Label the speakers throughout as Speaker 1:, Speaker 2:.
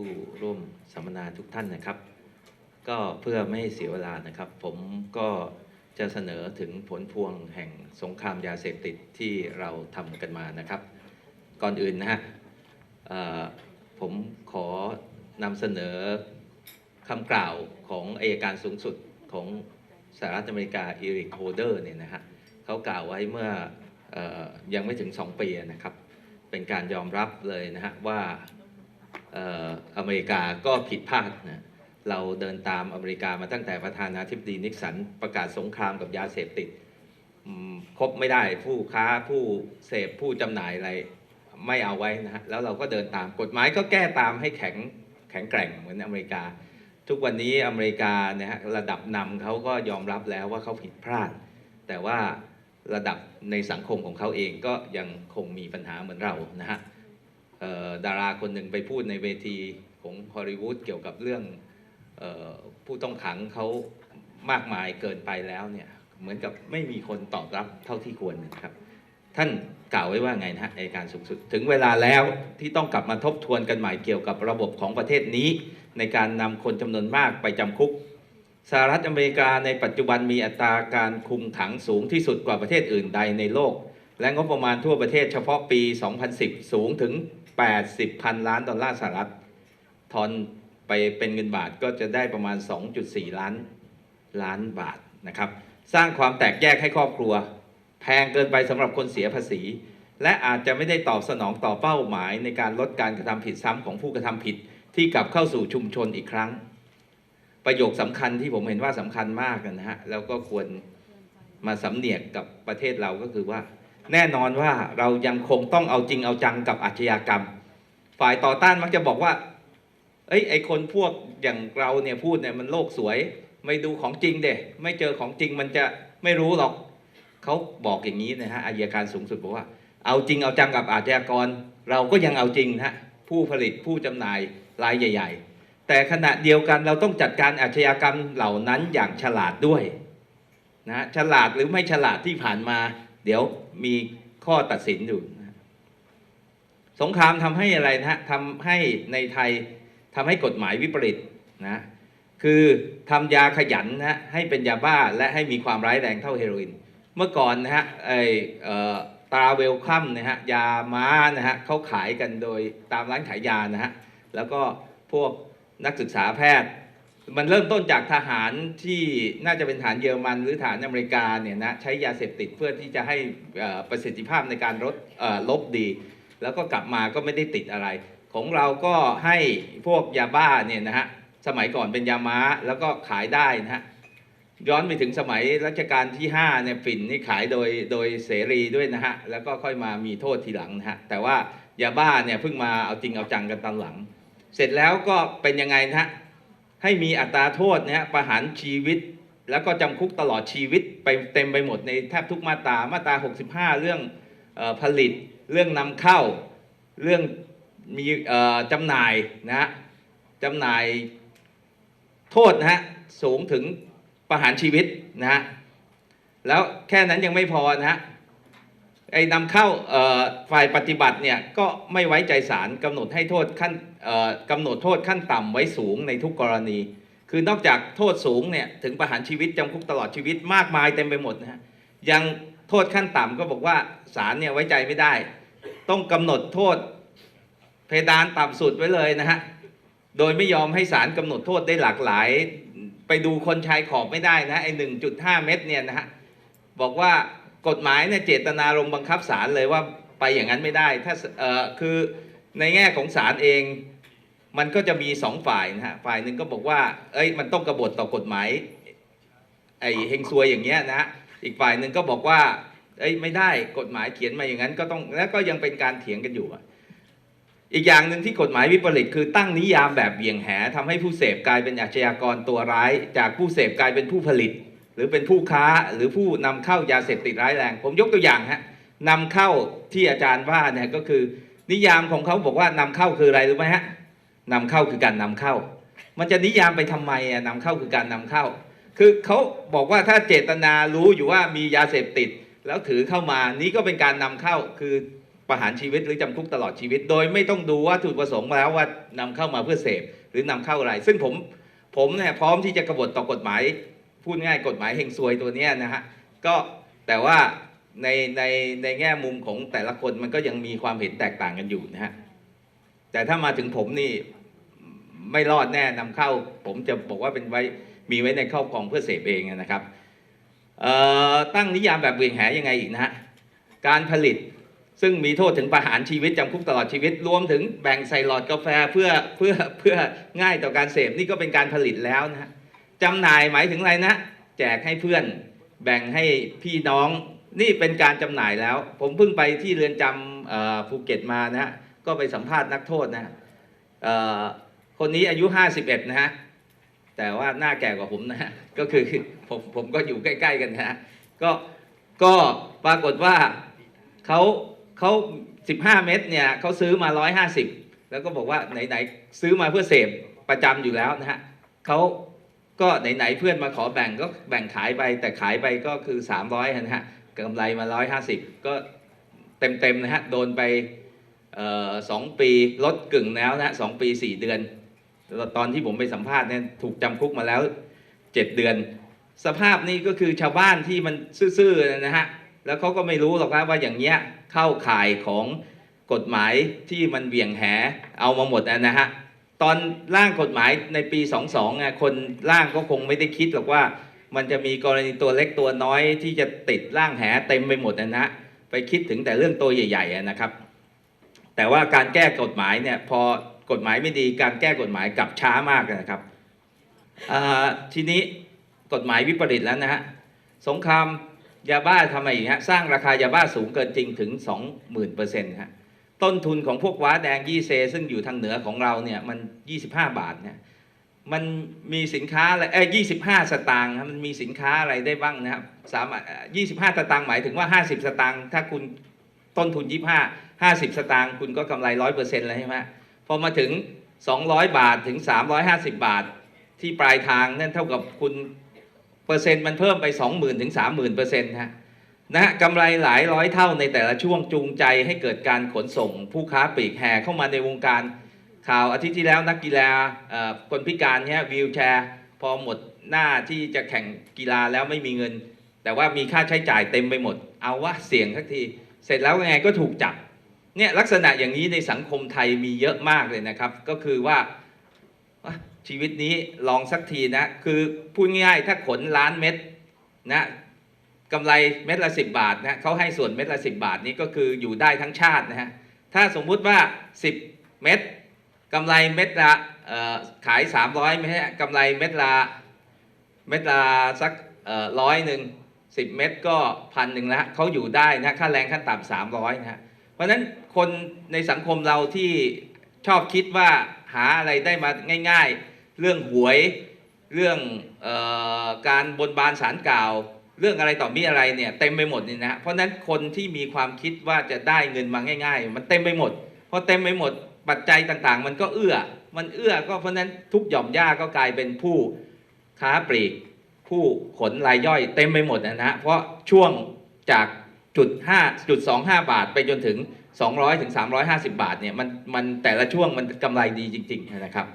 Speaker 1: ผู้ร่วมสัมมนาทุกท่านนะครับ ก็เพื่อไม่ให้เสียเวลานะครับ ผมก็จะเสนอถึงผลพวงแห่งสงครามยาเสพติดที่เราทำกันมานะครับ ก่อนอื่นนะฮะผมขอนำเสนอคำกล่าวของอายการสูงสุดของสหรัฐอเมริกาอีริกโฮเดอร์เนี่ยนะฮะเขากล่าวไว้เมื่อออยังไม่ถึง 2 ปีนะครับ เป็นการยอมรับเลยนะฮะว่า อเมริกาก็ผิดพลาดนะเราเดินตามอเมริกามาตั้งแต่ประธานาธิบดีนิกสันประกาศสงครามกับยาเสพติดคบไม่ได้ผู้ค้าผู้เสพผู้จำหน่ายอะไรไม่เอาไว้นะฮะแล้วเราก็เดินตามกฎหมายก็แก้ตามให้แข็งแข็งแกร่งเหมือนอเมริกา ทุกวันนี้อเมริกานี่ยฮะระดับนำเขาก็ยอมรับแล้วว่าเขาผิดพลาด แต่ว่าระดับในสังคมของเขาเองก็ยังคงมีปัญหาเหมือนเรานะฮะ ดาราคนหนึ่งไปพูดในเวทีของฮอลลีวูดเกี่ยวกับเรื่องออผู้ต้องขังเขามากมายเกินไปแล้วเนี่ยเหมือนกับไม่มีคนตอบรับเท่าที่ควรนะครับ ท่านกล่าวไว้ว่าไงนะฮะในการสูงสุด ถึงเวลาแล้วที่ต้องกลับมาทบทวนกันใหม่เกี่ยวกับระบบของประเทศนี้ ในการนำคนจำนวนมากไปจำคุกสหรัฐอเมริกาในปัจจุบันมีอัตราการคุมขังสูงที่สุดกว่าประเทศอื่นใดในโลก และงบประมาณทั่วประเทศเฉพาะปี 2010 สูงถึง 80พันล้านดอลลาร์สหรัฐทอนไปเป็นเงินบาทก็จะได้ประมาณ 2.4 ล้านล้านบาทนะครับ สร้างความแตกแยกให้ครอบครัว แพงเกินไปสำหรับคนเสียภาษี และอาจจะไม่ได้ตอบสนองต่อเป้าหมายในการลดการกระทำผิดซ้ำของผู้กระทำผิดที่กลับเข้าสู่ชุมชนอีกครั้ง ประโยคสำคัญที่ผมเห็นว่าสำคัญมากนะฮะแล้วก็ควรมาสำเนียกกับประเทศเราก็คือว่า แน่นอนว่าเรายังคงต้องเอาจริงเอาจังกับอาชญากรรม ฝ่ายต่อต้านมักจะบอกว่าเอ้ยไอคนพวกอย่างเราเนี่ยพูดเนี่ยมันโลกสวย ไม่ดูของจริงเด็ไม่เจอของจริงมันจะไม่รู้หรอกเขาบอกอย่างนี้นะฮะอายการสูงสุดบอกว่า เอาจริงเอาจังกับอาชญากร เราก็ยังเอาจริงนะฮะผู้ผลิตผู้จำหน่ายรายใหญ่ ๆ แต่ขณะเดียวกันเราต้องจัดการอาชญากรรมเหล่านั้นอย่างฉลาดด้วยนะฉลาดหรือไม่ฉลาดที่ผ่านมา เดี๋ยวมีข้อตัดสินอยู่สงครามทำให้อะไรนะฮะทำให้ในไทยทำให้กฎหมายวิปริตนะคือทำยาขยันนะฮะให้เป็นยาบ้าและให้มีความร้ายแรงเท่าเฮโรอีนเมื่อก่อนนะฮะไอออตาเวลคัมนะฮะยาม้านะฮะเขาขายกันโดยตามร้านขายยานะฮะแล้วก็พวกนักศึกษาแพทย์ มันเริ่มต้นจากทหารที่น่าจะเป็นฐานเยอรมันหรือฐานอเมริกาเนี่ยนะใช้ยาเสพติดเพื่อที่จะให้อ่อประสิทธิภาพในการลดเอ่อลบดี แล้วก็กลับมาก็ไม่ได้ติดอะไร ของเราก็ให้พวกยาบ้าเนี่ยนะฮะสมัยก่อนเป็นยาม้าแล้วก็ขายได้นะฮะย้อนไปถึงสมัยรัชกาลที่5เนี่ยฝิ่นนี่ขายโดยโดยเสรีด้วยนะฮะแล้วก็ค่อยมามีโทษทีหลังนะฮะแต่ว่ายาบ้าเนี่ยเพิ่งมาเอาจริงเอาจังกันตอนหลัง เสร็จแล้วก็เป็นยังไงนะฮะ ให้มีอัตราโทษนะฮะประหารชีวิต แล้วก็จำคุกตลอดชีวิตไปเต็มไปหมดในแทบทุกมาตรามาตรา 65 เรื่องออผลิต เรื่องนำเข้า เรื่องมีจำหน่ายนะฮะจำหน่ายโทษนะฮะสูงถึงประหารชีวิตนะฮะแล้วแค่นั้นยังไม่พอนะฮะ ไอ้นำเข้าฝ่ายปฏิบัติเนี่ยก็ไม่ไว้ใจศาลกำหนดให้โทษขั้นกำหนดโทษขั้นต่ำไว้สูงในทุกกรณี คือนอกจากโทษสูงเนี่ยถึงประหารชีวิตจำคุกตลอดชีวิตมากมายเต็มไปหมดนะฮะยังโทษขั้นต่ำก็บอกว่าศาลเนี่ยไว้ใจไม่ได้ ต้องกำหนดโทษเพดานต่ำสุดไว้เลยนะฮะโดยไม่ยอมให้ศาลกำหนดโทษได้หลากหลาย ไปดูคนชายขอบไม่ได้นะไอ้หนึ่งจุดห้าเม็ดเนี่ยนะฮะบอกว่า กฎหมายเนี่ยเจตนาลงบังคับศาลเลยว่าไปอย่างนั้นไม่ได้ ถ้าเอ่อคือในแง่ของศาลเอง มันก็จะมีสองฝ่ายนะฮะฝ่ายหนึ่งก็บอกว่า เอ้ยมันต้องกบฏต่อกฎหมายไอ้เฮงซวยอย่างเงี้ยนะฮะอีกฝ่ายหนึ่งก็บอกว่าเอ้ยไม่ได้กฎหมายเขียนมาอย่างนั้นก็ต้องแล้วก็ยังเป็นการเถียงกันอยู่อีกอย่างหนึ่งที่กฎหมายวิปริตคือตั้งนิยามแบบเบี่ยงแหทำให้ผู้เสพกลายเป็นอาชญากรตัวร้าย จากผู้เสพกลายเป็นผู้ผลิต หรือเป็นผู้ค้าหรือผู้นำเข้ายาเสพติดร้ายแรง ผมยกตัวอย่างฮะนำเข้าที่อาจารย์ว่าเนี่ยก็คือ นิยามของเขาบอกว่านำเข้าคืออะไรรู้ไหมฮะนำเข้าคือการนำเข้า มันจะนิยามไปทำไมอะนำเข้าคือการนำเข้า คือเขาบอกว่าถ้าเจตนารู้อยู่ว่ามียาเสพติด แล้วถือเข้ามานี่ก็เป็นการนำเข้าคือประหารชีวิตหรือจำคุกตลอดชีวิต โดยไม่ต้องดูว่าถูกประสงค์แล้วว่านำเข้ามาเพื่อเสพหรือนำเข้าอะไร ซึ่งผมผมเนี่ยพร้อมที่จะกบฏต่อกฎหมาย พูดง่ายกฎหมายเฮงซวยตัวเนี้ยนะฮะก็แต่ว่าในในในแง่มุมของแต่ละคนมันก็ยังมีความเห็นแตกต่างกันอยู่นะฮะแต่ถ้ามาถึงผมนี่ไม่รอดแน่นำเข้า ผมจะบอกว่าเป็นไว้มีไว้ในครอบครองเพื่อเสพเองนะครับตั้งนิยามแบบเวียงแหยังไงอีกนะฮะการผลิตซึ่งมีโทษถึงประหารชีวิตจำคุกตลอดชีวิต รวมถึงแบ่งใส่หลอดกาแฟเพื่อเพื่อเพื่อง่ายต่อการเสพนี่ก็เป็นการผลิตแล้วนะฮะ จำหน่ายหมายถึงอะไรนะ แจกให้เพื่อนแบ่งให้พี่น้องนี่เป็นการจำหน่ายแล้ว ผมเพิ่งไปที่เรือนจำภูเก็ตมานะฮะก็ไปสัมภาษณ์นักโทษนะคนนี้อายุ 51 นะฮะแต่ว่าหน้าแก่กว่าผมนะก็คือผมผมก็อยู่ใกล้ๆกันนะฮะก็ก็ปรากฏว่าเขาเขา15 เม็ดเนี่ยเขาซื้อมา 150 แล้วก็บอกว่าไหนๆซื้อมาเพื่อเสพประจำอยู่แล้วนะฮะเขา ก็ไหนๆเพื่อนมาขอแบ่งก็แบ่งขายไป แต่ขายไปก็คือ 300นะฮะกำไรมา 150 ก็เต็มๆนะฮะโดนไปออสองปีลดกึ่งแล้วนะสองปี 4 เดือน ตอนที่ผมไปสัมภาษณ์เนี่ยถูกจำคุกมาแล้ว 7 เดือน สภาพนี้ก็คือชาวบ้านที่มันซื่อๆนะฮะแล้วเขาก็ไม่รู้หรอกครับว่าอย่างเงี้ยเข้าข่ายของกฎหมายที่มันเบี่ยงแหเอามาหมดนะฮะ ตอนร่างกฎหมายในปี 22อะคนร่างก็คงไม่ได้คิดหรอกว่า มันจะมีกรณีตัวเล็กตัวน้อยที่จะติดร่างแหเต็มไปหมดนะนะไปคิดถึงแต่เรื่องตัวใหญ่ๆนะครับ แต่ว่าการแก้กฎหมายเนี่ยพอกฎหมายไม่ดีการแก้กฎหมายกลับช้ามากนะครับทีนี้กฎหมายวิปริตแล้วนะฮะสงครามยาบ้าทำไมอย่างเงี้สร้างราคายาบ้าสูงเกินจริงถึง 20,000เปอร์เซ็นต์ฮะ ต้นทุนของพวกว้าแดงยี่เซ ซึ่งอยู่ทางเหนือของเราเนี่ยมัน 25 บาทเนี่ยมันมีสินค้าอะไรเอ้ย25สตางค์ครับมันมีสินค้าอะไรได้บ้างนะครับสามารถ25สตางค์หมายถึงว่า50สตางค์ถ้าคุณต้นทุน25 50สตางค์คุณก็กำไร100%แล้วใช่ไหมพอมาถึง200บาทถึง350บาทที่ปลายทางนั่นเท่ากับคุณเปอร์เซ็นต์มันเพิ่มไป20,000ถึง30,000เปอร์เซ็นต์ฮะ นะฮะกำไรหลายร้อยเท่าในแต่ละช่วงจูงใจให้เกิดการขนส่งผู้ค้าปลีกแห่เข้ามาในวงการข่าวอาทิตย์ที่แล้วนักกีฬาคนพิการเนี่ยวิวแชร์ พอหมดหน้าที่จะแข่งกีฬาแล้วไม่มีเงิน แต่ว่ามีค่าใช้จ่ายเต็มไปหมด เอาว่าเสี่ยงสักที เสร็จแล้วไงก็ถูกจับเนี่ยลักษณะอย่างนี้ในสังคมไทยมีเยอะมากเลยนะครับ ก็คือว่าชีวิตนี้ลองสักทีนะ คือพูดง่ายๆถ้าขนล้านเม็ดนะ กำไรเม็ดละ 10 บาทนะเขาให้ส่วนเม็ดละ 10 บาทนี้ก็คืออยู่ได้ทั้งชาตินะฮะถ้าสมมุติว่า 10 เม็ดกำไรเม็ดละขาย 300ไม่ใช่กำไรเม็ดละเม็ดละสักร้อยหนึ่งสิบเม็ดก็พันหนึ่งล้วเขาอยู่ได้นะค่าแรงขั้นต่ำสามร้อยนะฮะเพราะฉะนั้นคนในสังคมเราที่ชอบคิดว่าหาอะไรได้มาง่าย ๆ เรื่องหวยเรื่องออการบนบานสารกล่าว เรื่องอะไรต่อมีอะไรเนี่ยเต็มไปหมดนี่นะฮะเพราะนั้นคนที่มีความคิดว่าจะได้เงินมาง่าย ๆ มันเต็มไปหมดพอเต็มไปหมดปัจจัยต่างๆ มันก็เอื้อ มันเอื้อก็เพราะนั้นทุกหย่อมย่าก็กลายเป็นผู้ค้าปลีก ผู้ขนรายย่อยเต็มไปหมดนะฮะเพราะช่วงจากจุดห้าจุดสองห้าบาทไปจนถึง 200ถึง350 บาทเนี่ยมันมันแต่ละช่วงมันกำไรดีจริง ๆ นะครับ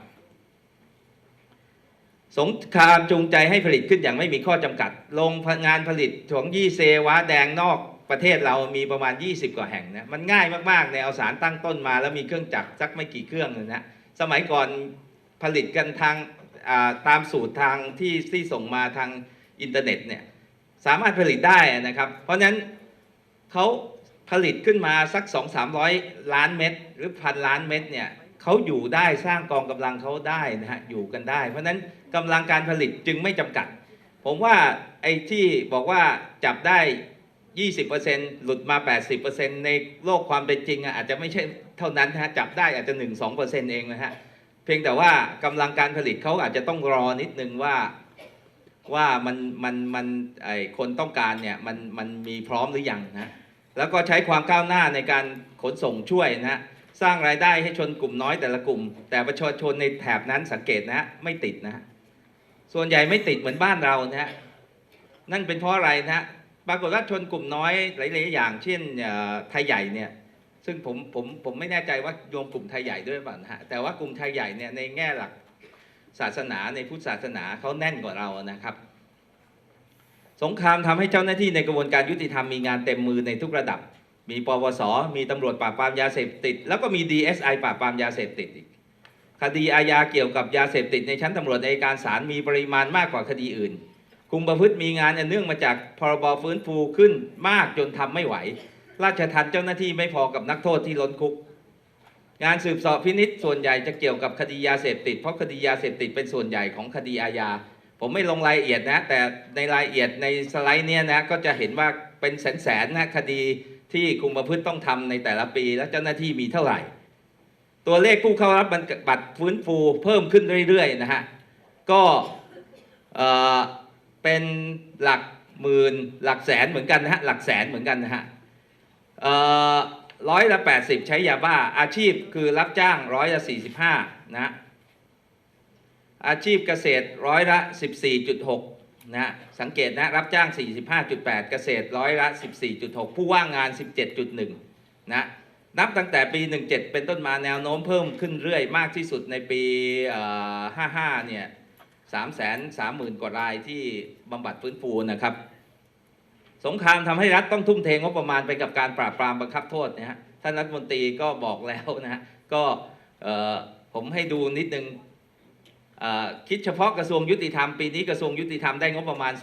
Speaker 1: สงครามจูงใจให้ผลิตขึ้นอย่างไม่มีข้อจำกัดโรงงานผลิตของยี่เซว้าแดงนอกประเทศเรามีประมาณ 20 กว่าแห่งนะมันง่ายมากๆเนี่ยเอาสารตั้งต้นมา แล้วมีเครื่องจักรสักไม่กี่เครื่องเลยนะสมัยก่อนผลิตกันทางตามสูตรทางที่ที่ส่งมาทางอินเทอร์เน็ตเนี่ยสามารถผลิตได้นะครับ เพราะฉะนั้นเขาผลิตขึ้นมาสัก 2 3 0 0 ล้านเม็ดหรือพันล้านเม็ดเนี่ย เขาอยู่ได้สร้างกองกำลังเขาได้นะฮะอยู่กันได้ เพราะฉะนั้นกำลังการผลิตจึงไม่จำกัด ผมว่าไอ้ที่บอกว่าจับได้ 20%หลุดมา 80%ในโลกความเป็นจริงอาจจะไม่ใช่เท่านั้นนะฮะจับได้อาจจะ 1-2%เองนะฮะเพียงแต่ว่ากำลังการผลิตเขาอาจจะต้องรอนิดนึงว่าว่ามันมันมันไอคนต้องการเนี่ยมันมันมีพร้อมหรือยังนะแล้วก็ใช้ความก้าวหน้าในการขนส่งช่วยนะฮะ สร้างรายได้ให้ชนกลุ่มน้อยแต่ละกลุ่ม แต่ประชาชนในแถบนั้นสังเกตนะฮะไม่ติดนะฮะส่วนใหญ่ไม่ติดเหมือนบ้านเรานะฮะนั่นเป็นเพราะอะไรนะฮะปรากฏว่าชนกลุ่มน้อยหลายๆอย่าง เช่นไทยใหญ่เนี่ยซึ่งผมผมผมไม่แน่ใจว่าโยมกลุ่มไทยใหญ่ด้วยหรือเปล่านะฮะแต่ว่ากลุ่มไทยใหญ่เนี่ยในแง่หลักศาสนาในพุทธศาสนาเขาแน่นกว่าเรานะครับ สงครามทำให้เจ้าหน้าที่ในกระบวนการยุติธรรมมีงานเต็มมือในทุกระดับ มีปวส มีตำรวจปราบปรามยาเสพติด แล้วก็มี DSI ปราบปรามยาเสพติดอีกคดีอาญาเกี่ยวกับยาเสพติดในชั้นตำรวจในการศาลมีปริมาณมากกว่าคดีอื่น คุมประพฤติมีงานอันเนื่องมาจากพรบฟื้นฟูขึ้นมากจนทำไม่ไหว ราชทัณฑ์เจ้าหน้าที่ไม่พอกับนักโทษที่ล้นคุก งานสืบสอบพินิษส่วนใหญ่จะเกี่ยวกับคดียาเสพติด เพราะคดียาเสพติดเป็นส่วนใหญ่ของคดีอาญา ผมไม่ลงรายละเอียดนะ แต่ในรายละเอียดในสไลด์เนี้ยนะก็จะเห็นว่าเป็นแสนๆนะคดี ที่คุมประพฤติต้องทำในแต่ละปี แล้วเจ้าหน้าที่มีเท่าไหร่ ตัวเลขผู้เข้ารับบัตรฟื้นฟูเพิ่มขึ้นเรื่อยๆนะฮะก็เอ่อเป็นหลักหมื่นหลักแสนเหมือนกันนะฮะหลักแสนเหมือนกันนะฮะร้อยละแปดสิบใช้ยาบ้าอาชีพคือรับจ้างร้อยละสี่สิบห้านะฮะอาชีพเกษตรร้อยละสิบสี่จุดหก นะฮะสังเกตนะรับจ้าง 45.8 เกษตรร้อยละ 14.6 ผู้ว่างงาน 17.1 นะนับตั้งแต่ปี 17 เป็นต้นมาแนวโน้มเพิ่มขึ้นเรื่อยมากที่สุดในปี 55 เนี่ย3 3 0 0 0 0กว่ารายที่บำบัดฟื้นฟูนะครับ สงครามทำให้รัฐต้องทุ่มเทงบประมาณไปกับการปราบปรามบังคับโทษนะฮะท่านรัฐมนตรีก็บอกแล้วนะฮะก็ผมให้ดูนิดนึง คิดเฉพาะกระทรวงยุติธรรมปีนี้กระทรวงยุติธรรมได้งบประมาณ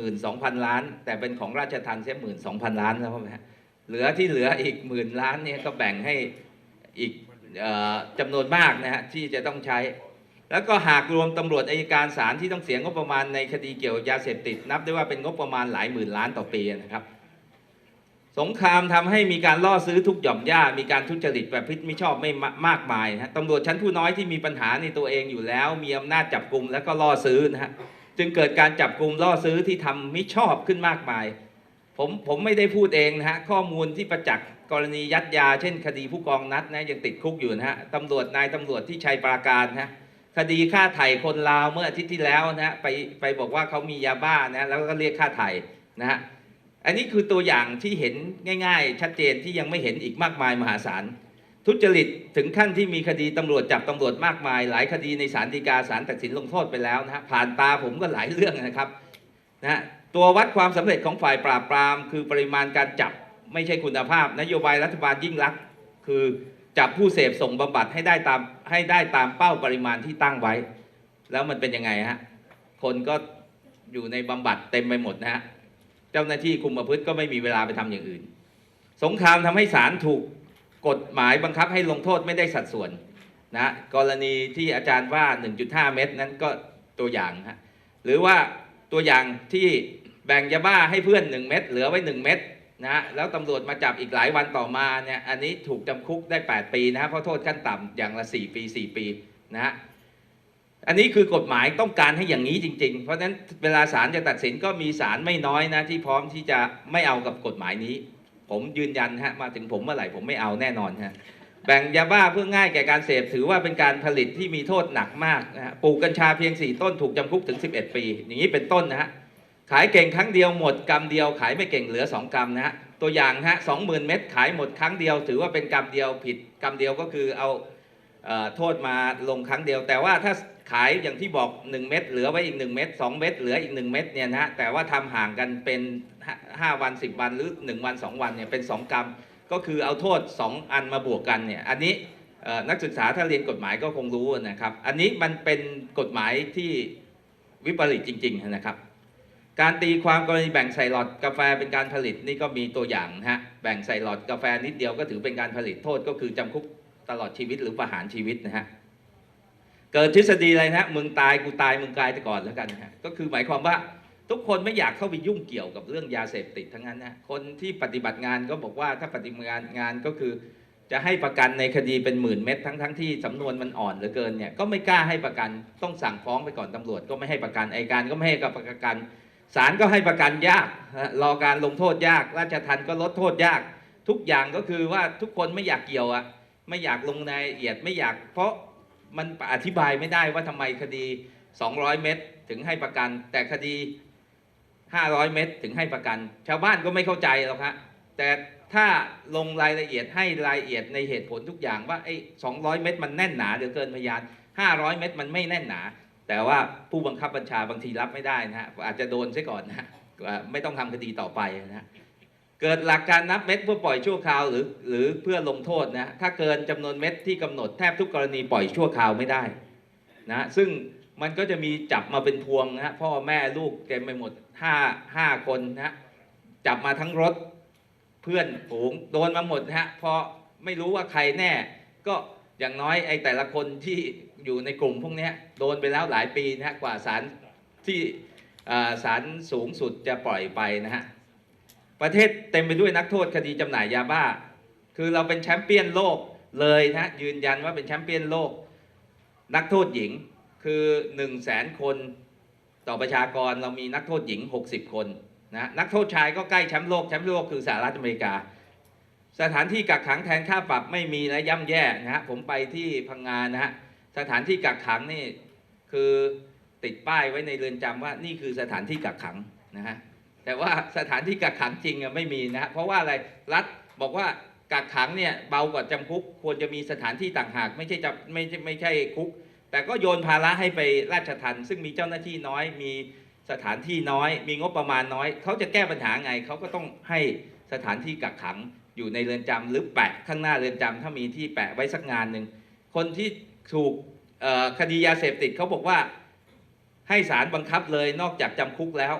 Speaker 1: 22,000 ล้าน แต่เป็นของราชทัณฑ์เสีย12,000ล้านแล้วนะเหลือที่เหลืออีกหมื่นล้านเนี่ยก็แบ่งให้อีกจำนวนมากนะฮะที่จะต้องใช้ แล้วก็หากรวมตำรวจอายการศาลที่ต้องเสียงบประมาณในคดีเกี่ยวกับยาเสพติด นับได้ว่าเป็นงบประมาณหลายหมื่นล้านต่อปีนะครับ สงครามทำให้มีการล่อซื้อทุกหย่อมย่ามีการทุจริตประพฤติมิชอบไม่มากมายนะฮะตำรวจชั้นผู้น้อยที่มีปัญหาในตัวเองอยู่แล้ว มีอำนาจจับกลุ่มแล้วก็ล่อซื้อนะฮะจึงเกิดการจับกลุ่มล่อซื้อที่ทำมิชอบขึ้นมากมาย ผมผมไม่ได้พูดเองนะฮะข้อมูลที่ประจักษ์กรณียัดยา เช่น คดีผู้กองนัดนะยังติดคุกอยู่นะฮะตำรวจนายตำรวจที่ชัยปราการนะคดีฆ่าไถ่คนลาวเมื่ออาทิตย์ที่แล้วนะฮะไปไปบอกว่าเขามียาบ้านะแล้วก็เรียกค่าไถ่นะฮะ อันนี้คือตัวอย่างที่เห็นง่าย ๆ ชัดเจนที่ยังไม่เห็นอีกมากมายมหาศาลทุจริตถึงขั้นที่มีคดีตำรวจจับตำรวจมากมาย หลายคดีในศาลฎีกาศาลตัดสินลงโทษไปแล้วนะฮะผ่านตาผมก็หลายเรื่องนะครับนะฮะตัววัดความสำเร็จของฝ่ายปราบปราม คือปริมาณการจับไม่ใช่คุณภาพ นโยบายรัฐบาลยิ่งรักษณ์คือจับผู้เสพส่งบำบัดให้ได้ตามให้ได้ตามเป้าปริมาณที่ตั้งไว้ แล้วมันเป็นยังไงฮะคนก็อยู่ในบำบัดเต็มไปหมดนะฮะ เจ้าหน้าที่คุมประพฤติก็ไม่มีเวลาไปทำอย่างอื่น สงครามทำให้ศาลถูกกฎหมายบังคับให้ลงโทษไม่ได้สัดส่วนนะกรณีที่อาจารย์ว่า 1.5 เม็ดนั้นก็ตัวอย่างฮะหรือว่าตัวอย่างที่แบ่งยาบ้าให้เพื่อน 1 เม็ดเหลือไว้ 1 เม็ดนะฮะแล้วตำรวจมาจับอีกหลายวันต่อมาเนี่ยอันนี้ถูกจำคุกได้ 8 ปีนะฮะเพราะโทษขั้นต่ำอย่างละ 4 ปี 4 ปีนะฮะ อันนี้คือกฎหมายต้องการให้อย่างนี้จริง ๆ เพราะฉะนั้นเวลาศาลจะตัดสินก็มีศาลไม่น้อยนะที่พร้อมที่จะไม่เอากับกฎหมายนี้ ผมยืนยันฮะมาถึงผมเมื่อไหร่ผมไม่เอาแน่นอนฮะแบ่งยาบ้าเพื่อง่ายแก่การเสพถือว่าเป็นการผลิตที่มีโทษหนักมากนะฮะปลูกกัญชาเพียง 4 ต้นถูกจำคุกถึง 11 ปี อย่างนี้เป็นต้นนะฮะขายเก่งครั้งเดียวหมดกรรมเดียวขายไม่เก่งเหลือ 2 กรรมนะฮะตัวอย่างฮะสองหมื่นเม็ดขายหมดครั้งเดียว ถือว่าเป็นกรรมเดียวผิดกรรมเดียวก็คือเอาเอ่อโทษมาลงครั้งเดียว แต่ว่าถ้า ขายอย่างที่บอก 1 เม็ดเหลือไว้อีก 1 เม็ด2เม็ดเหลืออีก 1 เม็ดเนี่ยนะฮะแต่ว่าทำห่างกันเป็น 5 วัน 10 วันหรือ 1 วัน 2 วันเนี่ยเป็น 2 กรรม ก็คือเอาโทษ 2 อันมาบวกกันเนี่ยอันนี้นักศึกษาถ้าเรียนกฎหมายก็คงรู้นะครับ อันนี้มันเป็นกฎหมายที่วิปริตจริง ๆ นะครับ การตีความกรณีแบ่งใส่หลอดกาแฟเป็นการผลิตนี่ก็มีตัวอย่างนะฮะแบ่งใส่หลอดกาแฟนิดเดียวก็ถือเป็นการผลิตโทษก็คือจำคุกตลอดชีวิตหรือประหารชีวิตนะฮะ เกิดทฤษฎีอะไรนะฮะมึงตายกูตายมึงกายแต่ก่อนแล้วกันนะก็คือหมายความว่าทุกคนไม่อยากเข้าไปยุ่งเกี่ยวกับเรื่องยาเสพติดทั้งนั้นนะคนที่ปฏิบัติงานก็บอกว่าถ้าปฏิบัติงานงานก็คือ จะให้ประกันในคดีเป็นหมื่นเม็ดทั้งทั้งที่สำนวนมันอ่อนเหลือเกินเนี่ยก็ไม่กล้าให้ประกันต้องสั่งฟ้องไปก่อนตำรวจ ก็ไม่ให้ประกันไอการก็ไม่ให้กับประกันศาลก็ให้ประกันยากรอการลงโทษยาก ราชทัณฑ์ก็ลดโทษยาก ทุกอย่างก็คือว่าทุกคนไม่อยากเกี่ยวอะไม่อยากลงรายละเอียดไม่อยากเพราะ มันอธิบายไม่ได้ว่าทำไมคดี 200 เม็ดถึงให้ประกัน แต่คดี 500 เม็ดถึงให้ประกัน ชาวบ้านก็ไม่เข้าใจหรอกฮะแต่ถ้าลงรายละเอียดให้รายละเอียดในเหตุผลทุกอย่างว่าไอ้200 เม็ดมันแน่นหนาเหลือเกินพยาน 500 เม็ดมันไม่แน่นหนา แต่ว่าผู้บังคับบัญชาบางทีรับไม่ได้นะฮะอาจจะโดนซะก่อนนะไม่ต้องทำคดีต่อไปนะฮะ เกิดหลักการนับเม็ดเพื่อปล่อยชั่วคราวหรือหรือเพื่อลงโทษนะถ้าเกินจำนวนเม็ดที่กำหนดแทบทุกกรณีปล่อยชั่วคราวไม่ได้นะซึ่งมันก็จะมีจับมาเป็นพวงนะพ่อแม่ลูกเต็มไปหมดห้าห้าคนนะจับมาทั้งรถเพื่อนฝูงโดนมาหมดนะฮะพราะไม่รู้ว่าใครแน่ ก็อย่างน้อยไอ้แต่ละคนที่อยู่ในกลุ่มพวกนี้โดนไปแล้วหลายปีนะฮะกว่าศาลที่อ่าศาลสูงสุดจะปล่อยไปนะฮะ ประเทศเต็มไปด้วยนักโทษคดีจำหน่ายยาบ้า คือเราเป็นแชมป์เปี้ยนโลกเลยนะยืนยันว่าเป็นแชมป์เปี้ยนโลก นักโทษหญิงคือ1 0 0 0 0แสนคนต่อประชากรเรามีนักโทษหญิง 60 คนนะนักโทษชายก็ใกล้แชมป์โลกแชมป์โลกคือสหรัฐอเมริกา สถานที่กักขังแทนค่าปรับไม่มีและย่ำแย่นะฮะผมไปที่พังงานนะฮะสถานที่กักขังนี่คือติดป้ายไว้ในเรือนจำว่านี่คือสถานที่กักขังนะฮะ แต่ว่าสถานที่กักขังจริงอะไม่มีนะเพราะว่าอะไรรัฐบอกว่ากักขังเนี่ยเบากว่าจำคุกควรจะมีสถานที่ต่างหาก ไม่ใช่จำไม่ใช่ไม่ใช่คุก แต่ก็โยนภาระให้ไปราชทัณฑ์ซึ่งมีเจ้าหน้าที่น้อย มีสถานที่น้อย มีงบประมาณน้อย เขาจะแก้ปัญหาไงเขาก็ต้องให้สถานที่กักขังอยู่ในเรือนจำหรือแปะข้างหน้าเรือนจำถ้ามีที่แปะไว้สักงานหนึ่งคนที่ถูกคดียาเสพติดเขาบอกว่าให้ศาลบังคับเลยนอกจากจำคุกแล้ว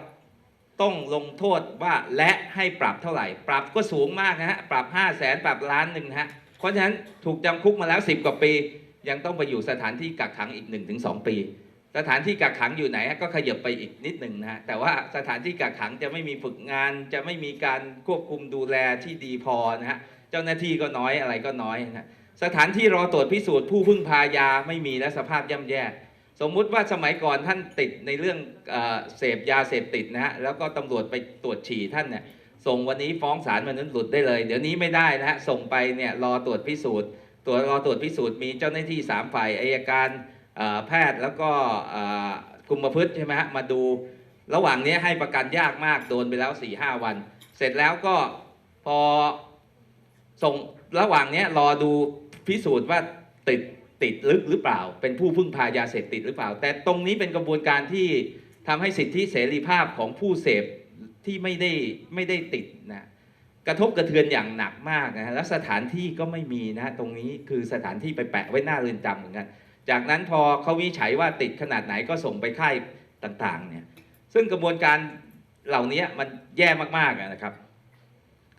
Speaker 1: ต้องลงโทษว่าและให้ปรับเท่าไหร่ ปรับก็สูงมากนะฮะ ปรับ 5 0 0แสนปรับล้านหนึ่งนะฮะ เพราะฉะนั้นถูกจำคุกมาแล้ว 10 กว่าปี ยังต้องไปอยู่สถานที่กักขังอีก 1-2 ปี สถานที่กักขังอยู่ไหนก็ขยับไปอีกนิดหนึ่งนะฮะ แต่ว่าสถานที่กักขังจะไม่มีฝึกงาน จะไม่มีการควบคุมดูแลที่ดีพอนะฮะ เจ้าหน้าที่ก็น้อยอะไรก็น้อยนะฮะสถานที่รอตรวจพิสูจน์ผู้พึ่งพายาไม่มีและสภาพย่ำแย่ สมมุติว่าสมัยก่อนท่านติดในเรื่องเอเสพยาเสพติดนะฮะแล้วก็ตำรวจไปตรวจฉี่ท่านเนี่ยส่งวันนี้ฟ้องศาลวันนั้นหลุดได้เลย เดี๋ยวนี้ไม่ได้นะฮะส่งไปเนี่ยรอตรวจพิสูจน์ตรวจรอตรวจพิสูจน์มีเจ้าหน้าที่สามฝ่ายอายการแพทย์แล้วก็คุมประพฤติใช่ไหมฮะมาดู ระหว่างนี้ให้ประกันยากมากโดนไปแล้ว4ี่ห้าวัน เสร็จแล้วก็พอส่งระหว่างนี้รอดูพิสูจน์ว่าติด ติดลึกหรือเปล่า เป็นผู้พึ่งพายาเสพติดหรือเปล่า แต่ตรงนี้เป็นกระบวนการที่ทำให้สิทธิเสรีภาพของผู้เสพที่ไม่ได้ไม่ได้ติดนะกระทบกระเทือนอย่างหนักมากนะฮะแล้วสถานที่ก็ไม่มีนะตรงนี้คือสถานที่ไปแปะไว้หน้าเรือนจำเหมือนกันจากนั้นพอเขาวิจัยว่าติดขนาดไหนก็ส่งไปค่ายต่างๆเนี่ยซึ่งกระบวนการเหล่านี้มันแย่มากๆนะครับ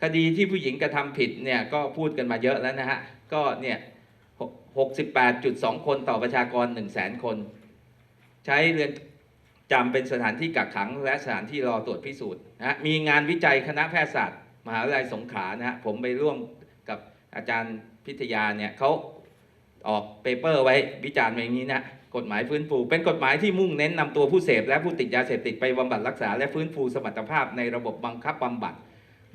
Speaker 1: คดีที่ผู้หญิงกระทำผิดเนี่ยก็พูดกันมาเยอะแล้วนะฮะก็เนี่ย หกสิบแปดจุดสองคนต่อประชากรหนึ่งแสนคน ใช้เรือนจำเป็นสถานที่กักขัง และสถานที่รอตรวจพิสูจน์นะมีงานวิจัยคณะแพทยศาสตร์ มหาวิทยาลัยสงขลานะฮะผมไปร่วมกับอาจารย์พิทยาเนี่ยเขาออกเปเปอร์ไว้วิจารณ์ไว้อย่างนี้นะกฎหมายฟื้นฟูเป็นกฎหมายที่มุ่งเน้นนำตัวผู้เสพและผู้ติดยาเสพติดไปบำบัดรักษาและฟื้นฟูสมรรถภาพในระบบบังคับบำบัด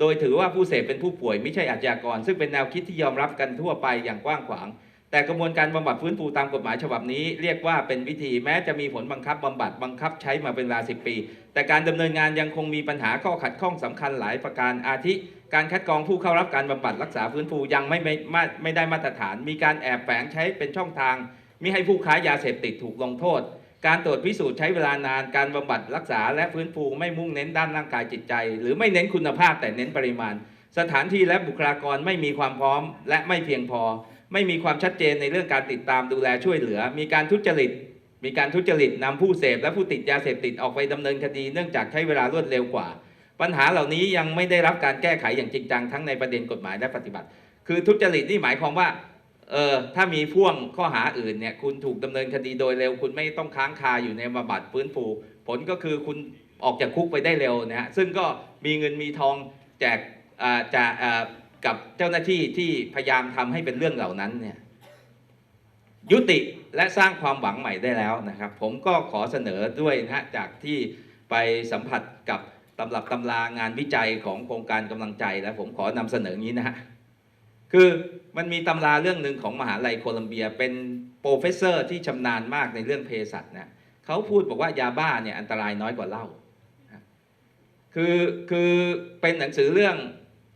Speaker 1: โดยถือว่าผู้เสพเป็นผู้ป่วยไม่ใช่อาชญากร ซึ่งเป็นแนวคิดที่ยอมรับกันทั่วไปอย่างกว้างขวาง แต่กระบวนการบำบัดฟื้นฟูตามกฎหมายฉบับนี้เรียกว่าเป็นวิธีแม้จะมีผลบังคับบำบัดบังคับใช้มาเป็นเวลา 10 ปี แต่การดำเนินงานยังคงมีปัญหาข้อขัดข้องสำคัญหลายประการอาทิ การคัดกรองผู้เข้ารับการบำบัดรักษาฟื้นฟูยังไม่ไม่ไม่ไม่ได้มาตรฐาน มีการแอบแฝงใช้เป็นช่องทางมิให้ผู้ค้ายาเสพติดถูกลงโทษ การตรวจพิสูจน์ใช้เวลานานการบำบัดรักษาและฟื้นฟูไม่มุ่งเน้นด้านร่างกายจิตใจ หรือไม่เน้นคุณภาพแต่เน้นปริมาณ สถานที่และบุคลากรไม่มีความพร้อม และไม่เพียงพอ ไม่มีความชัดเจนในเรื่องการติดตามดูแลช่วยเหลือ มีการทุจริต มีการทุจริตนำผู้เสพและผู้ติดยาเสพติดออกไปดำเนินคดีเนื่องจากใช้เวลารวดเร็วกว่า ปัญหาเหล่านี้ยังไม่ได้รับการแก้ไขอย่างจริงจังทั้งในประเด็นกฎหมายและปฏิบัติ คือทุจริตนี่หมายความว่าเออถ้ามีพ่วงข้อหาอื่นเนี่ยคุณถูกดำเนินคดีโดยเร็ว คุณไม่ต้องค้างคาอยู่ในบำบัดฟื้นฟู ผลก็คือคุณออกจากคุกไปได้เร็วนะฮะซึ่งก็มีเงินมีทองแจกอ่าจะอ่า กับเจ้าหน้าที่ที่พยายามทำให้เป็นเรื่องเหล่านั้นเนี่ยยุติและสร้างความหวังใหม่ได้แล้วนะครับ ผมก็ขอเสนอด้วยนะฮะจากที่ไปสัมผัสกับตำรับตำรางานวิจัยของโครงการกำลังใจแล้วผมขอนำเสนออย่างนี้นะฮะคือมันมีตำราเรื่องหนึ่งของมหาลัยโคลัมเบียเป็นโปรเฟสเซอร์ที่ชำนาญมากในเรื่องเภสัชนะเขาพูดบอกว่ายาบ้าเนี่ยอันตรายน้อยกว่าเหล้าคือคือเป็นหนังสือเรื่อง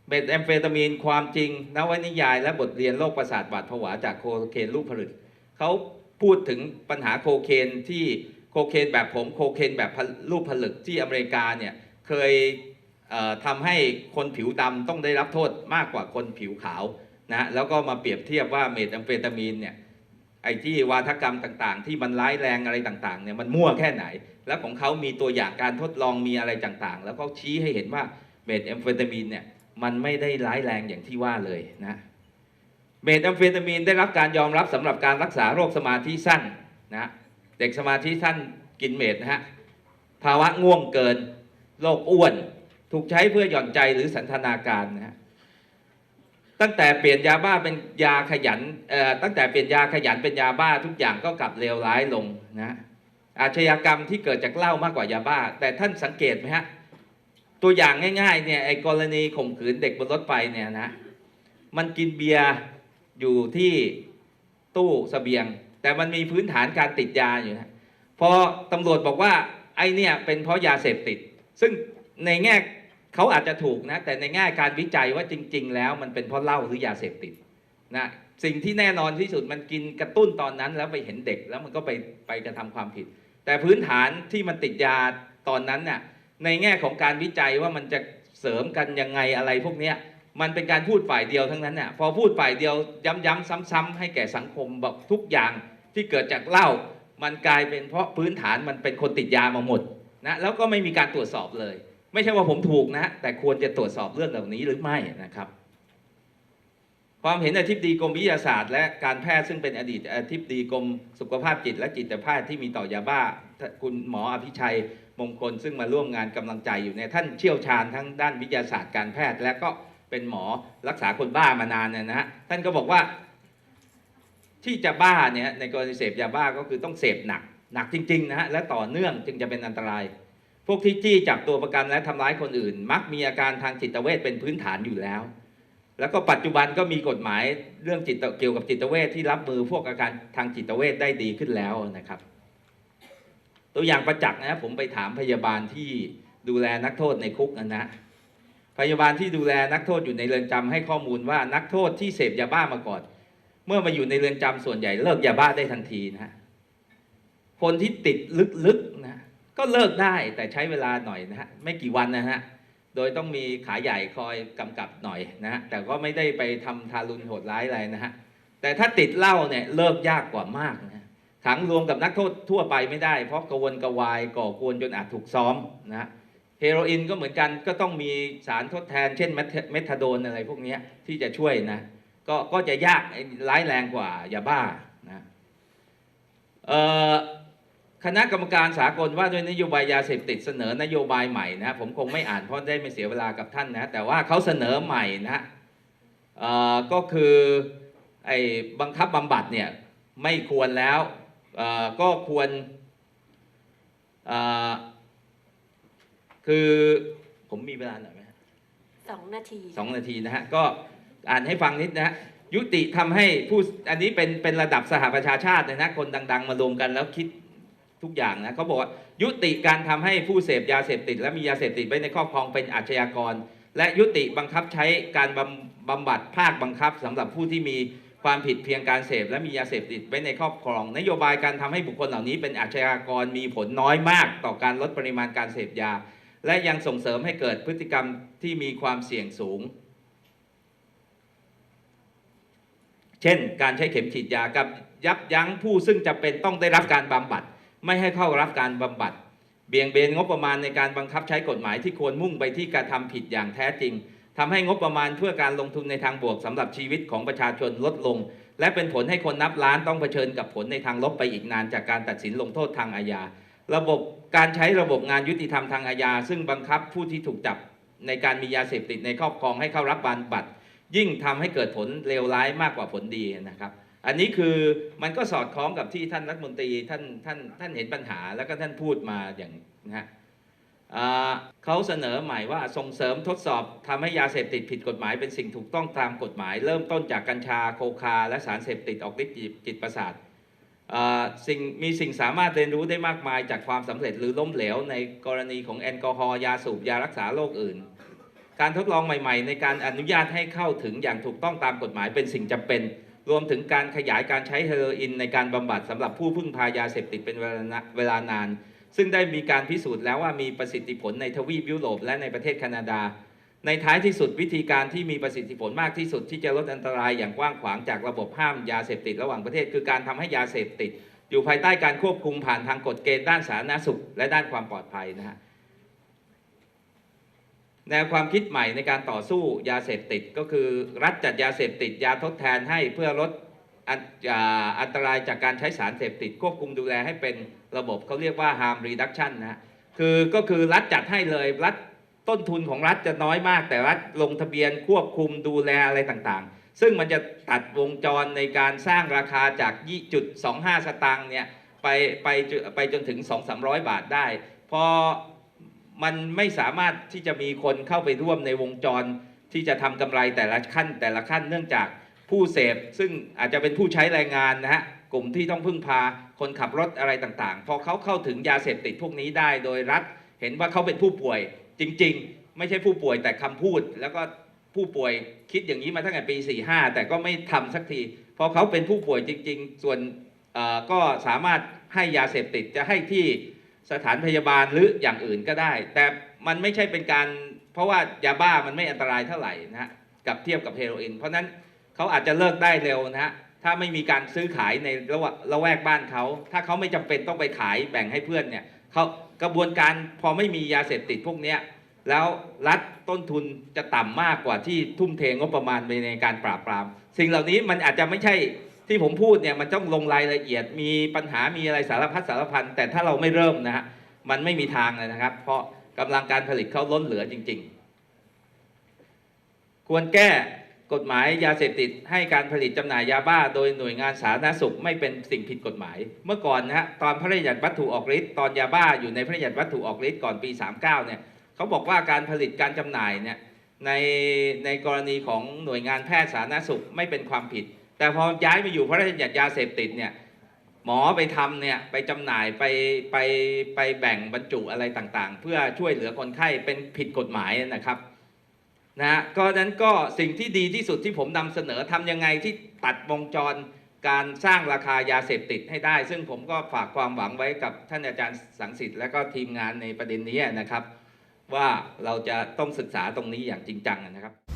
Speaker 1: เมทแอมเฟตามีนความจริงนวนิยาย และบทเรียนโรคประสาทบาดผวาจากโคเคนรูปผลึกเขาพูดถึงปัญหาโคเคนที่โคเคนแบบผมโคเคนแบบรูปผลึกที่อเมริกาเนี่ยเคยเอ่อทำให้คนผิวดำต้องได้รับโทษมากกว่าคนผิวขาวนะแล้วก็มาเปรียบเทียบว่าเมทแอมเฟตามีนเนี่ยไอ้ที่วาทกรรมต่างๆ ที่มันร้ายแรงอะไรต่างๆเนี่ยมันมั่วแค่ไหน แล้วของเขามีตัวอย่างการทดลองมีอะไรต่างๆ แล้วก็ชี้ให้เห็นว่าเมทแอมเฟตามีนเนี่ย มันไม่ได้ร้ายแรงอย่างที่ว่าเลยนะเมทแอมเฟตามีนได้รับการยอมรับสำหรับการรักษาโรคสมาธิสั้นนะเด็กสมาธิสั้นกินเมทนะฮะภาวะง่วงเกินโรคอ้วน ถูกใช้เพื่อหย่อนใจหรือสันทนาการนะฮะตั้งแต่เปลี่ยนยาบ้าเป็นยาขยันเอ่อตั้งแต่เปลี่ยนยาขยันเป็นยาบ้าทุกอย่างก็กลับเลวร้ายลงนะอาชญากรรมที่เกิดจากเหล้ามากกว่ายาบ้า แต่ท่านสังเกตไหมฮะ ตัวอย่างง่ายๆเนี่ยไอ้กรณีข่มขืนเด็กบนรถไฟเนี่ยนะมันกินเบียร์อยู่ที่ตู้เสบียง แต่มันมีพื้นฐานการติดยาอยู่นะพอตำรวจบอกว่าไอ้เนี่ยเป็นเพราะยาเสพติด ซึ่งในแง่เขาอาจจะถูกนะแต่ในแง่การวิจัยว่าจริง ๆ แล้วมันเป็นเพราะเหล้าหรือยาเสพติดนะสิ่งที่แน่นอนที่สุดมันกินกระตุ้นตอนนั้น แล้วไปเห็นเด็กแล้วมันก็ไปไปกระทำความผิด แต่พื้นฐานที่มันติดยาตอนนั้นน่ะ ในแง่ของการวิจัยว่ามันจะเสริมกันยังไงอะไรพวกเนี้ยมันเป็นการพูดฝ่ายเดียวทั้งนั้นน่ะพอพูดฝ่ายเดียวย้ำๆซ้ำๆให้แก่สังคมบอกทุกอย่างที่เกิดจากเหล้ามันกลายเป็นเพราะพื้นฐานมันเป็นคนติดยามาหมดนะแล้วก็ไม่มีการตรวจสอบเลย ไม่ใช่ว่าผมถูกนะ แต่ควรจะตรวจสอบเรื่องเหล่านี้หรือไม่นะครับ ความเห็นอธิบดีกรมวิทยาศาสตร์ และการแพทย์ซึ่งเป็นอดีตอธิบดีกรมสุขภาพจิตและจิตแพทย์ที่มีต่อยาบ้า คุณหมออภิชัย มงคลซึ่งมาร่วมงานกำลังใจอยู่เนี่ยท่านเชี่ยวชาญทั้งด้านวิทยาศาสตร์การแพทย์ และก็เป็นหมอรักษาคนบ้ามานานเนี่ยนะฮะท่านก็บอกว่าที่จะบ้าเนี่ยในกรณีเสพยาบ้าก็คือต้องเสพหนักหนักจริงๆนะฮะและต่อเนื่องจึงจะเป็นอันตราย พวกที่จี้จับตัวประกันและทำร้ายคนอื่น มักมีอาการทางจิตเวชเป็นพื้นฐานอยู่แล้ว แล้วก็ปัจจุบันก็มีกฎหมายเรื่องจิตเกี่ยวกับจิตเวชที่รับมือพวกอาการทางจิตเวชได้ดีขึ้นแล้วนะครับ ตัวอย่างประจักษ์นะผมไปถามพยาบาลที่ดูแลนักโทษในคุกนะนะพยาบาลที่ดูแลนักโทษอยู่ในเรือนจำให้ข้อมูลว่านักโทษที่เสพยาบ้ามาก่อน เมื่อมาอยู่ในเรือนจำส่วนใหญ่เลิกยาบ้าได้ทันทีนะฮะคนที่ติดลึกๆนะก็เลิกได้แต่ใช้เวลาหน่อยนะฮะไม่กี่วันนะฮะโดยต้องมีขาใหญ่คอยกำกับหน่อยนะฮะแต่ก็ไม่ได้ไปทำทารุณโหดร้ายอะไรนะฮะแต่ถ้าติดเหล้าเนี่ยเลิกยากกว่ามากนะ ขังรวมกับนักโทษทั่วไปไม่ได้ เพราะกระวนกระวายก่อกวนจนอาจถูกซ้อมนะเฮโรอีนก็เหมือนกันก็ต้องมีสารทดแทน เช่นเมทาโดนอะไรพวกนี้ที่จะช่วยนะก็ก็จะยากร้ายแรงกว่ายาบ้านะคณะกรรมการสากลว่าด้วยนโยบายยาเสพติดเสนอนโยบายใหม่นะผมคงไม่อ่านเพราะได้ไม่เสียเวลากับท่านนะแต่ว่าเขาเสนอใหม่นะก็คือไอ้บังคับบำบัดเนี่ยไม่ควรแล้ว ก็ควรเอ่อคือผมมีเวลาหน่อยไหมฮะ
Speaker 2: สองนาที
Speaker 1: สองนาทีนะฮะ ก็อ่านให้ฟังนิดนะฮะยุติทำให้ผู้อันนี้เป็นเป็นระดับสหประชาชาติเลยนะคนดัง ๆ มารวมกันแล้วคิดทุกอย่างนะเขาบอกว่ายุติการทำให้ผู้เสพยาเสพติด และมียาเสพติดไว้ในครอบครองเป็นอาชญากร และยุติบังคับใช้การบำบำบัดภาคบังคับสำหรับผู้ที่มี ความผิดเพียงการเสพและมียาเสพติดไว้ในครอบครอง นโยบายการทำให้บุคคลเหล่านี้เป็นอาชญากรมีผลน้อยมากต่อการลดปริมาณการเสพยา และยังส่งเสริมให้เกิดพฤติกรรมที่มีความเสี่ยงสูง เช่น การใช้เข็มฉีดยากับยับยั้งผู้ซึ่งจะเป็นต้องได้รับการบำบัด ไม่ให้เข้ารับการบำบัด เบี่ยงเบนงบประมาณในการบังคับใช้กฎหมายที่ควรมุ่งไปที่การทำผิดอย่างแท้จริง ทำให้งบประมาณเพื่อการลงทุนในทางบวกสำหรับชีวิตของประชาชนลดลง และเป็นผลให้คนนับล้านต้องเผชิญกับผลในทางลบไปอีกนานจากการตัดสินลงโทษทางอาญา ระบบการใช้ระบบงานยุติธรรมทางอาญา ซึ่งบังคับผู้ที่ถูกจับในการมียาเสพติดในครอบครองให้เข้ารับบำบัดยิ่งทำให้เกิดผลเลวร้ายมากกว่าผลดีนะครับ อันนี้คือมันก็สอดคล้องกับที่ท่านรัฐมนตรีท่านท่านท่านเห็นปัญหาแล้วก็ท่านพูดมาอย่างนะฮะ เขาเสนอใหม่ว่าส่งเสริมทดสอบทำให้ยาเสพติดผิดกฎหมายเป็นสิ่งถูกต้องตามกฎหมาย เริ่มต้นจากกัญชาโคคา และสารเสพติดออกฤทธิ์จิตประสาทสิ่งมีสิ่งสามารถเรียนรู้ได้มากมายจากความสำเร็จหรือล้มเหลว ในกรณีของแอลกอฮอล์ยาสูบยารักษาโรคอื่น การทดลองใหม่ ๆ ในการอนุญาตให้เข้าถึงอย่างถูกต้องตามกฎหมายเป็นสิ่งจำเป็น รวมถึงการขยายการใช้เฮโรอีนในการบำบัดสำหรับผู้พึ่งพายาเสพติดเป็นเวลานะเวลานาน ซึ่งได้มีการพิสูจน์แล้วว่ามีประสิทธิผลในทวีปยุโรปและในประเทศแคนาดา ในท้ายที่สุดวิธีการที่มีประสิทธิผลมากที่สุดที่จะลดอันตรายอย่างกว้างขวางจากระบบห้ามยาเสพติดระหว่างประเทศ คือการทำให้ยาเสพติด อยู่ภายใต้การควบคุมผ่านทางกฎเกณฑ์ด้านสาธารณสุข และด้านความปลอดภัยนะฮะแนวความคิดใหม่ในการต่อสู้ยาเสพติดก็คือ รัฐจัดยาเสพติด ยาทดแทนให้เพื่อลดออันตรายจากการใช้สารเสพติด ควบคุมดูแลให้เป็น ระบบเขาเรียกว่า harm reduction นะฮะคือก็คือรัฐจัดให้เลยรัฐต้นทุนของรัฐจะน้อยมาก แต่รัฐลงทะเบียนควบคุมดูแลอะไรต่างๆ ซึ่งมันจะตัดวงจรในการสร้างราคาจาก 2.25 สตางค์เนี่ยไปไปไปจนถึง 2-300 บาทได้ พอมันไม่สามารถที่จะมีคนเข้าไปร่วมในวงจรที่จะทำกำไรแต่ละขั้นแต่ละขั้นเนื่องจากผู้เสพซึ่งอาจจะเป็นผู้ใช้แรงงานนะฮะกลุ่มที่ต้องพึ่งพา คนขับรถอะไรต่างๆ พอเขาเข้าถึงยาเสพติดพวกนี้ได้ โดยรัฐเห็นว่าเขาเป็นผู้ป่วยจริง ๆ ไม่ใช่ผู้ป่วยแต่คำพูด แล้วก็ผู้ป่วยคิดอย่างนี้มาตั้งแต่ปี 45 แต่ก็ไม่ทำสักทีพอเขาเป็นผู้ป่วยจริง ๆ ส่วนก็สามารถให้ยาเสพติดจะให้ที่สถานพยาบาลหรืออย่างอื่นก็ได้ แต่มันไม่ใช่เป็นการเพราะว่ายาบ้ามันไม่อันตรายเท่าไหร่นะฮะกับเทียบกับเฮโรอีนเพราะนั้นเขาอาจจะเลิกได้เร็วนะฮะ ถ้าไม่มีการซื้อขายในระหว่างละแวกบ้านเขา ถ้าเขาไม่จำเป็นต้องไปขายแบ่งให้เพื่อนเนี่ยเขากระบวนการพอไม่มียาเสพติดพวกเนี้ยแล้วรัฐต้นทุนจะต่ำมากกว่าที่ทุ่มเทงบประมาณไปในการปราบปราม สิ่งเหล่านี้มันอาจจะไม่ใช่ที่ผมพูดเนี่ยมันต้องลงรายละเอียดมีปัญหามีอะไรสารพัดสารพันแต่ถ้าเราไม่เริ่มนะฮะมันไม่มีทางเลยนะครับ เพราะกำลังการผลิตเขาล้นเหลือจริง ๆ ควรแก้ กฎหมายยาเสพติดให้การผลิตจำหน่ายยาบ้า โดยหน่วยงานสาธารณสุขไม่เป็นสิ่งผิดกฎหมาย เมื่อก่อนนะฮะตอนพระราชบัญญัติวัตถุออกฤทธิ์ตอนยาบ้าอยู่ในพระราชบัญญัติวัตถุออกฤทธิ์ก่อนปี 39เนี่ยเขาบอกว่าการผลิตการจำหน่ายเนี่ยในในกรณีของหน่วยงานแพทย์สาธารณสุขไม่เป็นความผิด แต่พอย้ายมาอยู่พระราชบัญญัติยาเสพติดเนี่ยหมอไปทำเนี่ยไปจำหน่ายไปไปไปแบ่งบรรจุอะไรต่างๆ เพื่อช่วยเหลือคนไข้เป็นผิดกฎหมายนะครับ นะฮะก็นั้นก็สิ่งที่ดีที่สุดที่ผมนำเสนอทำยังไงที่ตัดวงจรการสร้างราคายาเสพติดให้ได้ ซึ่งผมก็ฝากความหวังไว้กับท่านอาจารย์สังสิทธิ์และก็ทีมงานในประเด็นนี้นะครับ ว่าเราจะต้องศึกษาตรงนี้อย่างจริงจังนะครับ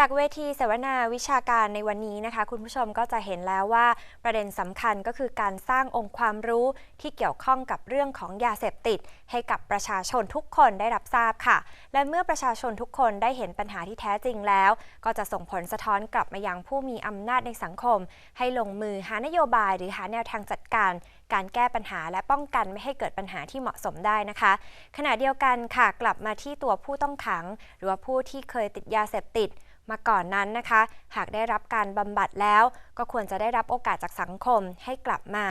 Speaker 2: จากเวทีเสวนาวิชาการในวันนี้นะคะ คุณผู้ชมก็จะเห็นแล้วว่าประเด็นสำคัญก็คือการสร้างองค์ความรู้ที่เกี่ยวข้องกับเรื่องของยาเสพติด ให้กับประชาชนทุกคนได้รับทราบค่ะ และเมื่อประชาชนทุกคนได้เห็นปัญหาที่แท้จริงแล้ว ก็จะส่งผลสะท้อนกลับมายังผู้มีอำนาจในสังคม ให้ลงมือหานโยบายหรือหาแนวทางจัดการการแก้ปัญหาและป้องกันไม่ให้เกิดปัญหาที่เหมาะสมได้นะคะ ขณะเดียวกันค่ะกลับมาที่ตัวผู้ต้องขัง หรือว่าผู้ที่เคยติดยาเสพติด มาก่อนนั้นนะคะ หากได้รับการบำบัดแล้ว ก็ควรจะได้รับโอกาสจากสังคมให้กลับมา